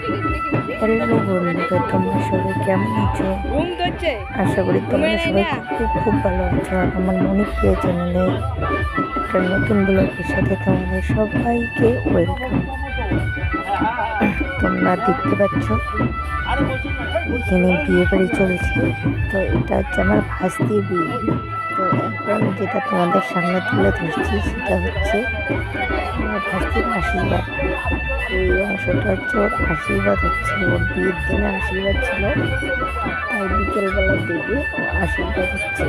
Hello বন্ধুরা তোমরা সবাই কেমন আছো? আশা করি তোমরা সবাই। খুব খুব ভালো আছো। আমার মনে প্রিয় চ্যানেলে একটা নতুন ব্লগের সাথে তোমাদের সবাইকে ওয়েলকাম। তোমরা দেখতে পাচ্ছ এখানে বিয়ে বাড়ি চলছে। তো এটা হচ্ছে আমার ভাস্তির বিয়ে। তো এখন যেটা তোমাদের সামনে তুলে ধরছি সেটা হচ্ছে ভাস্তির আশীর্বাদ। এই অংশটা হচ্ছে ওর আশীর্বাদ হচ্ছে, ওর বিয়ের দিনে আশীর্বাদ ছিল। তাই বিকেলবেলার দিকে আশীর্বাদ হচ্ছে।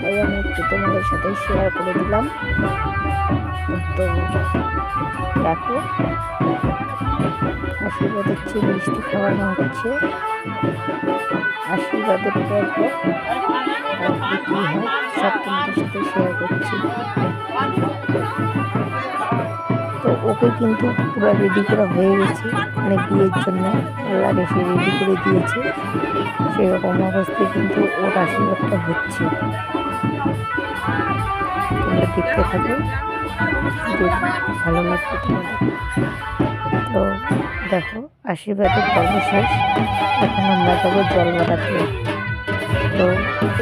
তাই আমি একটু তোমাদের সাথে শেয়ার করে দিলাম। তো দেখো আশীর্বাদ হচ্ছে মিষ্টি খাওয়ানো হচ্ছে। আশীর্বাদের পর পর হয়, সব সাথে শেয়ার করছি। তো ওকে কিন্তু পুরো রেডি করা হয়ে গেছে মানে বিয়ের জন্য। আল্লাহ এসে রেডি করে দিয়েছে। সেরকম অবস্থায় কিন্তু ওর আশীর্বাদটা হচ্ছে। তোমরা দেখতে থাকো। ভালো লাগবে তোমাদের তো দেখো, আশীর্বাদের পর্ব শেষ। এখন আমরা যাব জল বাড়াতে। তো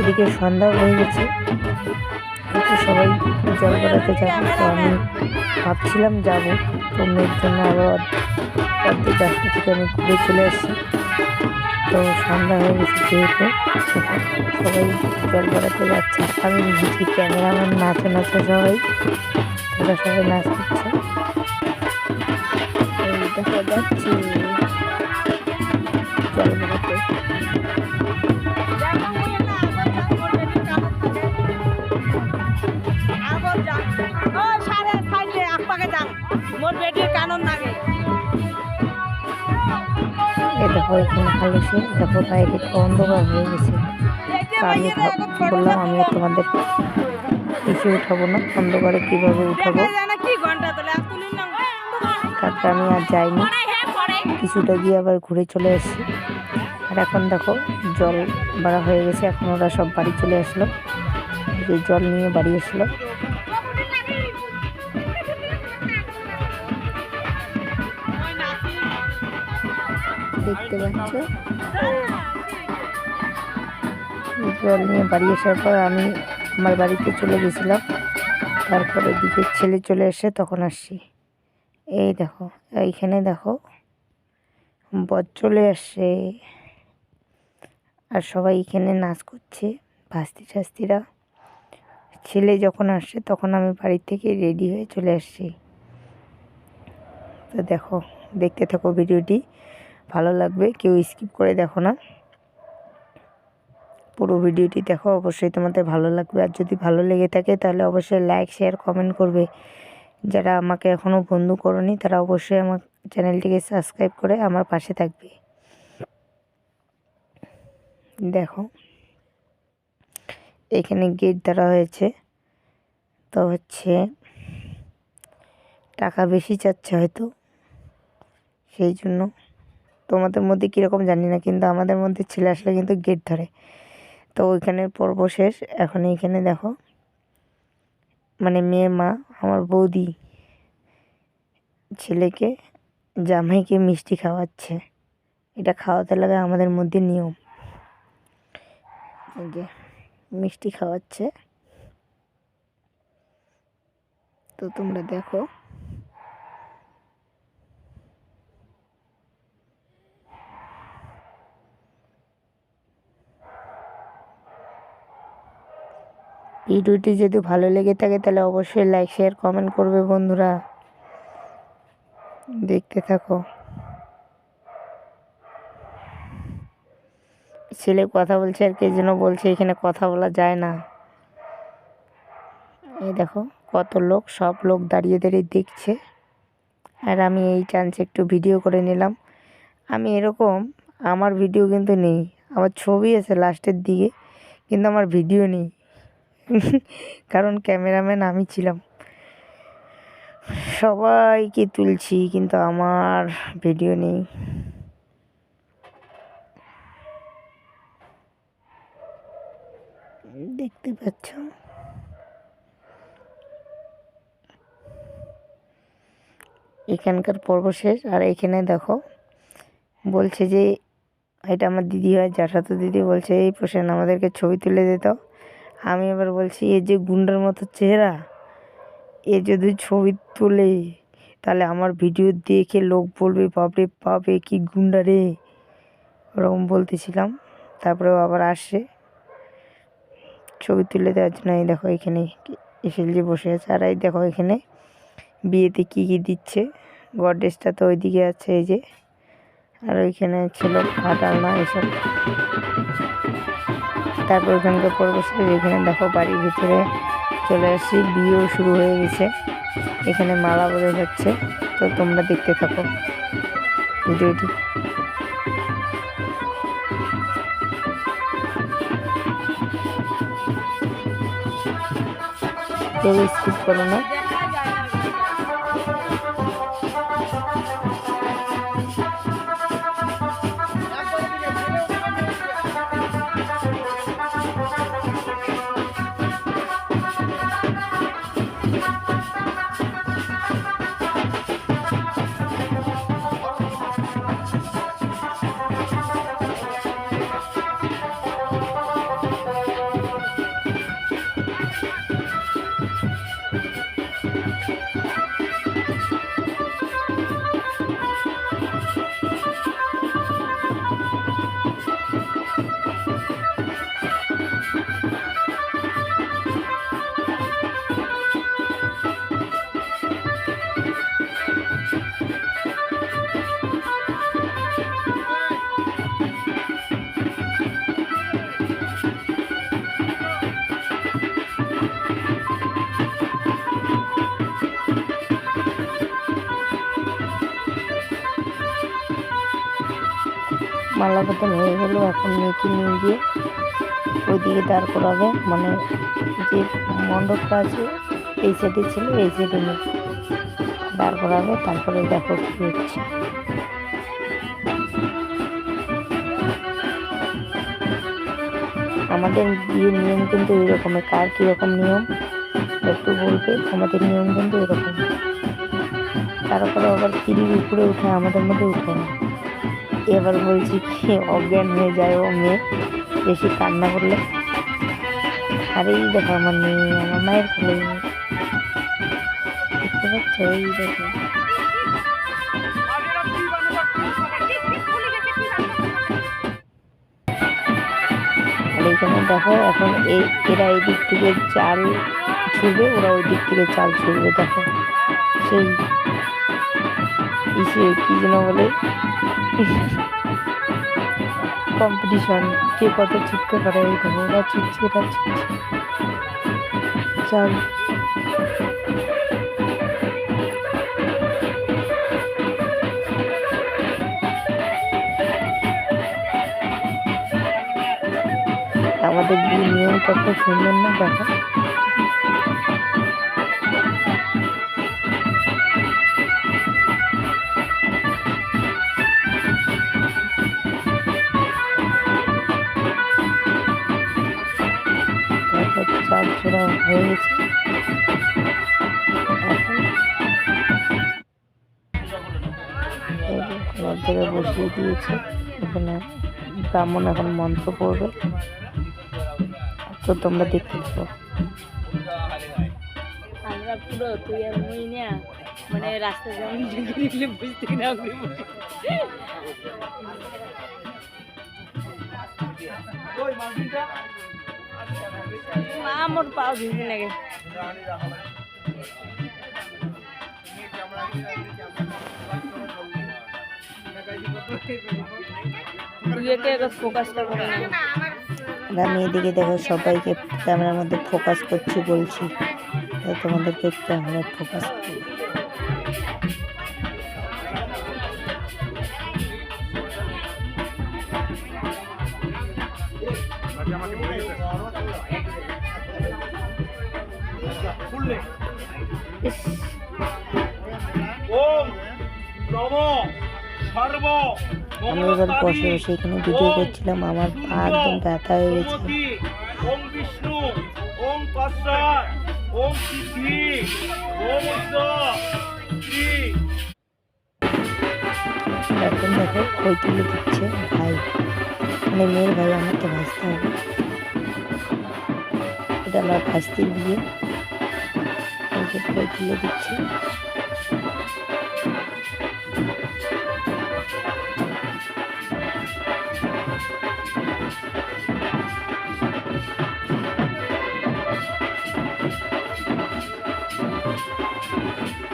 এদিকে সন্ধ্যা হয়ে গেছে। সবাই জল বাড়াতে যাবে। তো আমি ভাবছিলাম যাব। তো মেয়ের জন্য আবার অর্ধেক রাস্তা থেকে আমি ঘুরে চলে আসছি। তো সন্ধ্যা হয়ে গেছে যেহেতু। সবাই জল বাড়াতে যাচ্ছে। আমি নিজেকে ক্যামেরাম্যান নাচে নাচে সবাই। ওরা সবাই নাচ যাচ্ছে জল বাড়াতে দেখো এখানে ভালো সে দেখো বাইরে অন্ধকার হয়ে গেছে আমি বললাম আমি তোমাদের এসে উঠাবো না অন্ধকারে কীভাবে উঠাবো? তারপর আমি আর যাইনি। কিছুটা গিয়ে আবার ঘুরে চলে এসেছি। আর এখন দেখো জল বাড়া হয়ে গেছে এখন ওরা সব বাড়ি চলে আসলো। যে জল নিয়ে বাড়ি আসলো দেখতে পাচ্ছ? জল নিয়ে বাড়ি আসার পর আমি আমার বাড়িতে চলে গেছিলাম। তারপরে দিকে ছেলে চলে এসে তখন আসছি। এই দেখো, এইখানে দেখো, বর চলে আসছে। আর সবাই এখানে নাচ করছে, ভাস্তি শাস্তিরা ছেলে যখন আসছে, তখন আমি বাড়ি থেকে রেডি হয়ে চলে আসছি। তো দেখো, দেখতে থাকো ভিডিওটি, ভালো লাগবে, কেউ স্কিপ করে দেখো না। পুরো ভিডিওটি দেখো, অবশ্যই তোমাদের ভালো লাগবে। আর যদি ভালো লেগে থাকে, তাহলে অবশ্যই লাইক, শেয়ার, কমেন্ট করবে। যারা আমাকে এখনও বন্ধু করনি, তারা অবশ্যই আমার চ্যানেলটিকে সাবস্ক্রাইব করে আমার পাশে থাকবে। দেখো, এখানে গেট দেওয়া হয়েছে। তো হচ্ছে, টাকা বেশি চাচ্ছে হয়তো, সেই জন্য। তোমাদের মধ্যে কীরকম জানি না, কিন্তু আমাদের মধ্যে ছেলে আসলে কিন্তু গেট ধরে। তো ওইখানের পর্ব শেষ। এখন এইখানে দেখো মানে মেয়ে, মা আমার বৌদি ছেলেকে, জামাইকে মিষ্টি খাওয়াচ্ছে। এটা খাওয়াতে লাগে আমাদের মধ্যে নিয়ম। যে, মিষ্টি খাওয়াচ্ছে। তো তোমরা দেখো। ভিডিওটি যদি ভালো লেগে থাকে তাহলে অবশ্যই লাইক শেয়ার কমেন্ট করবে বন্ধুরা। দেখতে থাকো। ছেলে কথা বলছে আর কে যেন বলছে, এখানে কথা বলা যায় না। এই দেখো, কত লোক, সব লোক দাঁড়িয়ে দাঁড়িয়ে দেখছে। আর আমি এই চান্সে একটু ভিডিও করে নিলাম। আমি এরকম, আমার ভিডিও কিন্তু নেই। আমার ছবি আছে লাস্টের দিকে, কিন্তু আমার ভিডিও নেই। কারণ ক্যামেরাম্যান আমি ছিলাম। সবাইকে তুলছি, কিন্তু আমার ভিডিও নেই। দেখতে পাচ্ছ? এখানকার পর্ব শেষ, আর এখানে দেখো, বলছে যে, এটা আমার দিদি হয় জ্যাঠাতো দিদি বলছে, এই প্রসেন, আমাদেরকে ছবি তুলে দিত আমি এবার বলছি এ যে গুন্ডার মতো চেহারা এ যদি ছবি তোলে, তাহলে আমার ভিডিও দেখে লোক বলবে, বাপরে বাপে কি গুন্ডা রে? ওরকম বলতেছিলাম। তারপরে আবার আসে। ছবি তুলে দেওয়ার জন্য এই দেখো এখানে এসে যে বসে আছে। আর এই দেখো এখানে বিয়েতে কি কি দিচ্ছে। গডরেজটা তো ওইদিকে আছে, এই যে। আর ওইখানে ছিল ভাত আলনা এসব। তারপর ওখানকার পরিবেশ এখানে দেখো বাড়ির ভিতরে চলে আসি বিয়েও শুরু হয়ে গেছে। এখানে মালা বলে হচ্ছে তো তোমরা দেখতে থাকো ভিডিওটি। কেউ স্কিপ করো না। মালা বদল হয়ে গেলো, এখন মেয়েকে নিয়ে গিয়ে ওইদিকে দাঁড় করাবে। মানে যে মণ্ডপটা আছে, এই সাইডে ছিল, এই সাইডে দাঁড় করাবে, তারপরে দেখো কি হচ্ছে। আমাদের বিয়ের নিয়ম কিন্তু এরকমই, কার কীরকম নিয়ম, একটু বলবে, আমাদের নিয়ম কিন্তু এরকম তারপরে আবার সিঁড়ির উপরে উঠে, আমাদের মধ্যে উঠে না। এবার বলছি অজ্ঞান হয়ে যায় ও মেয়ে। বেশি কান্না করলে? আর এই দেখো আমার মেয়ে, আমার মায়ের কোলে দেখতে পাচ্ছ? এই দেখো। আর এখানে দেখো, এখন এই এরা এই দিক থেকে চাল ছুড়বে, ওরা ওই দিক থেকে চাল ছুড়বে, দেখো। সেই কি যেন বলে? কম্পিটিশন, কে কত ছুটতে পারে এই দেখো ওরা ছুটছে এরা ছুটছে চাল আমাদের নিয়ম কত সুন্দর না, দেখো? হয়ে গেছে বসিয়ে দিয়েছে। এখানে ব্রাহ্মণ এখন মন্ত্র পড়বে। তো তোমরা দেখতে থাকো। আমরা পুরো তুই আর মুই না মানে রাস্তা যেমন বুঝতে না ভিজে লাগে আমি এদিকে দেখো সবাইকে ক্যামেরার মধ্যে ফোকাস করছি, বলছি। তোমাদেরকে ক্যামেরায় ফোকাস করি। আমি এবার বসে বসে এখানে ভিডিও করছিলাম আমার পা একদম ব্যথা হয়ে গেছে। ওম বিষ্ণু ওম কশ্বর ওম সিদ্ধি ওম শ্রী। এখন দেখো খই তুলে দিচ্ছে ভাই। মানে মেয়ের ভাই আমার তো ভাজতে হবে। এটা আমার ভাজতে বিয়ে যে খই তুলে দিচ্ছে।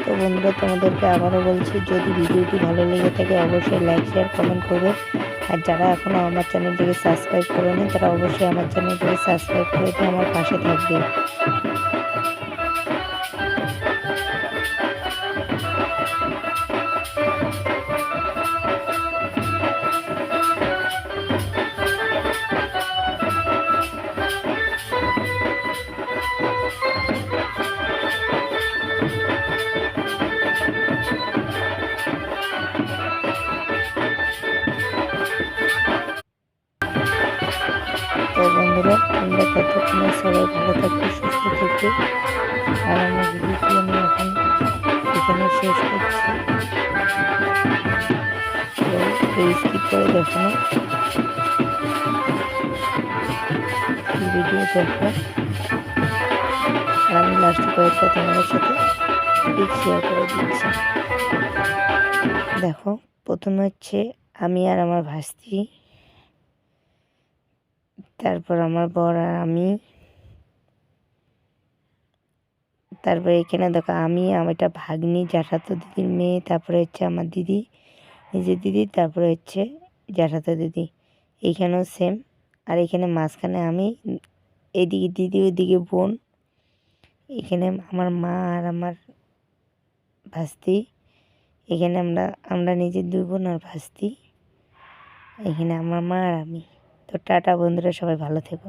তো বন্ধুরা, তোমাদেরকে আবারও বলছি, যদি ভিডিওটি ভালো লেগে থাকে, অবশ্যই লাইক শেয়ার কমেন্ট করবে। আর যারা এখনও আমার চ্যানেলটিকে সাবস্ক্রাইব করেনি, তারা অবশ্যই আমার চ্যানেলটিকে সাবস্ক্রাইব করে আমার পাশে থাকবে। সবাই ভালো থাকবে, সুস্থ থাকবে। আর আমার ভিডিওটি আমি এখন এখানে শেষ করছি? এই স্কিপ করে দেখো ভিডিও দেখো। আর আমি লাস্টে কয়েকটা তোমাদের সাথে শেয়ার করে দিচ্ছি। দেখো, প্রথমে হচ্ছে আমি আর আমার ভাস্তি, তারপর আমার বর আর আমি। তারপরে এখানে দেখো আমি আমার একটা ভাগ্নি, জ্যাঠাতো দিদির মেয়ে, তারপরে হচ্ছে আমার দিদি নিজের দিদি, তারপরে হচ্ছে জ্যাঠাতো দিদি, এইখানেও সেম আর এখানে মাঝখানে আমি, এদিকে দিদি, ওইদিকে বোন, এখানে আমার মা আর আমার ভাস্তি, এখানে আমরা আমরা নিজের দুই বোন আর ভাস্তি, এখানে আমার মা আর আমি। তো টাটা বন্ধুরা, সবাই ভালো থেকো।